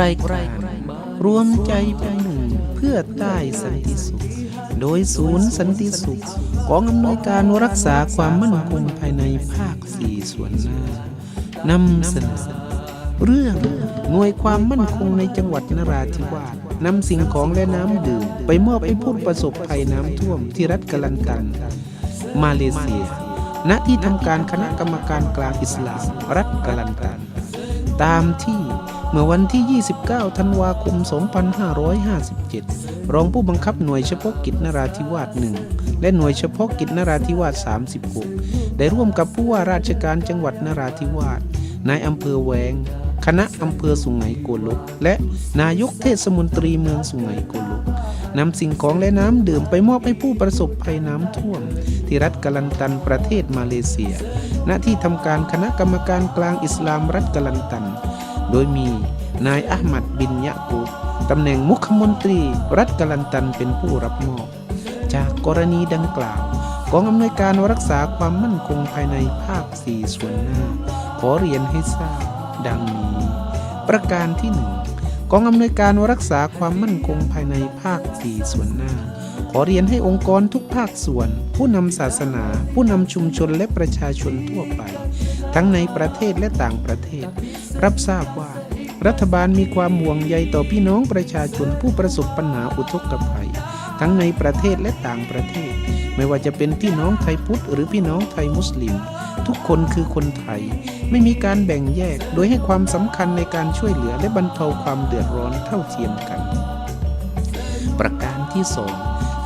รายการรวมใจเป็นหนึ่งเพื่อใต้สันติสุข โดยศูนย์สันติสุขกองอำนวยการรักษาความมั่นคงภายในภาคสี่ส่วนหน้านำเสนอเรื่องหน่วยความมั่นคงในจังหวัดนราธิวาสนำสิ่งของและน้ำดื่ม ไปมอบให้ผู้ประสบภัยน้ำท่วมที่รัฐกลันตัน มาเลเซีย ณที่ทำการคณะกรรมการกลางอิสลาม รัฐกลันตัน ตามที่เมื่อวันที่ 29 ธันวาคม 2557 รองผู้บังคับหน่วยเฉพาะกิจนราธิวาสหนึ่งและหน่วยเฉพาะกิจนราธิวาส 36 ได้ร่วมกับผู้ว่าราชการจังหวัดนราธิวาสนายอำเภอแวง คณะอำเภอสุไหงโกลก และนายกเทศมนตรีเมืองสุไหงโกลกนำสิ่งของและน้ำดื่มไปมอบให้ผู้ประสบภัยน้ำท่วม ที่รัฐกลันตันประเทศมาเลเซีย ณที่ทำการคณะกรรมการกลางอิสลามรัฐกลันตัน โดยมีนายอัลมัดบินยะกูตำแหน่งมุขมนตรี รัฐกลันตันเป็นผู้รับมอบ จากกรณีดังกล่าวกองอำนวยการรักษาความมั่นคงภายในภาคสี่ส่วนหน้า ขอเรียนให้ทราบดังนี้ ประการที่หนึ่งกองอำนวยการรักษาความมั่นคงภายในภาคสี่ส่วนหน้า ขอเรียนให้องค์กรทุกภาคส่วน ผู้นำศาสนา ผู้นำชุมชนและประชาชนทั่วไป ทั้งในประเทศและต่างประเทศ รับทราบว่า รัฐบาลมีความห่วงใยต่อพี่น้องประชาชนผู้ประสบปัญหาอุทกภัย ทั้งในประเทศและต่างประเทศ ไม่ว่าจะเป็นพี่น้องไทยพุทธหรือพี่น้องไทยมุสลิม ทุกคนคือคนไทย ไม่มีการแบ่งแยกโดยให้ความสำคัญในการช่วยเหลือและบรรเทาความเดือดร้อนเท่าเทียมกัน ประการที่สอง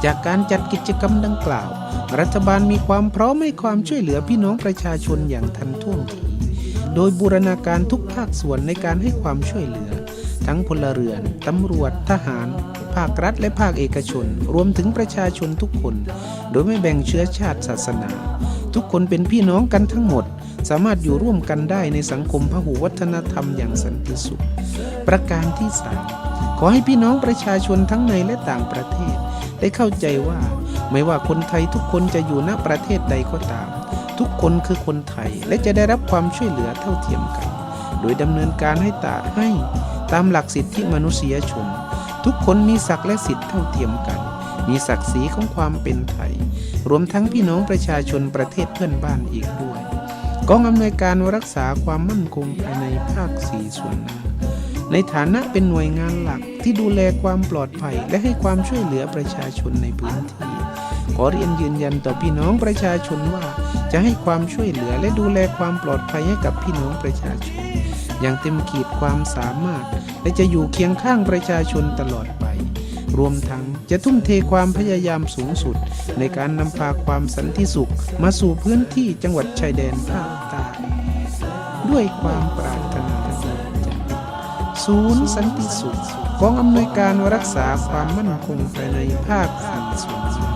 จากการจัดกิจกรรมดังกล่าว รัฐบาลมีความพร้อมให้ความช่วยเหลือพี่น้องประชาชนอย่างทันท่วงทีโดยบูรณาการทุกภาคส่วนในการให้ความช่วยเหลือ ทั้งพลเรือน ตำรวจ ทหาราครัฐและภาคเอกชน รวมถึงประชาชนทุกคน โดยไม่แบ่งเชื้อชาติศาสนา ทุกคนเป็นพี่น้องกันทั้งหมด สามารถอยู่ร่วมกันได้ในสังคมพหุวัฒนธรรมอย่างสันติสุข ประการที่สามขอให้พี่น้องประชาชนทั้งในและต่างประเทศ ได้เข้าใจว่าไม่ว่าคนไทยทุกคนจะอยู่ณประเทศใดก็ตาม ทุกคนคือคนไทยและจะได้รับความช่วยเหลือเท่าเทียมกัน โดยดำเนินการให้ตาให้ตามหลักสิทธิมนุษยชน ทุกคนมีศักดิ์และสิทธิเท่าเทียมกัน มีศักดิ์ศรีของความเป็นไทย รวมทั้งพี่น้องประชาชนประเทศเพื่อนบ้านอีกด้วย กองอำนวยการรักษาความมั่นคงภายในภาคสี่ส่วนหน้าในฐานะเป็นหน่วยงานหลักที่ดูแลความปลอดภัย และให้ความช่วยเหลือประชาชนในพื้นที่ ขอเรียนยืนยันต่อพี่น้องประชาชนว่า จะให้ความช่วยเหลือและดูแลความปลอดภัยให้กับพี่น้องประชาชน อย่างเต็มขีดความสามารถ และจะอยู่เคียงข้างประชาชนตลอดไป รวมทั้งจะทุ่มเทความพยายามสูงสุด ในการนำพาความสันติสุข มาสู่พื้นที่จังหวัดชายแดนภาคใต้ด้วยความปรารถนาดีจากศูนย์สันติสุขกองอำนวยการรักษาความมั่นคงภายในภาคส่วนหน้า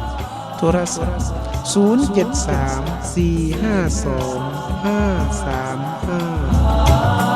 โทรศัพท์ 073 452 535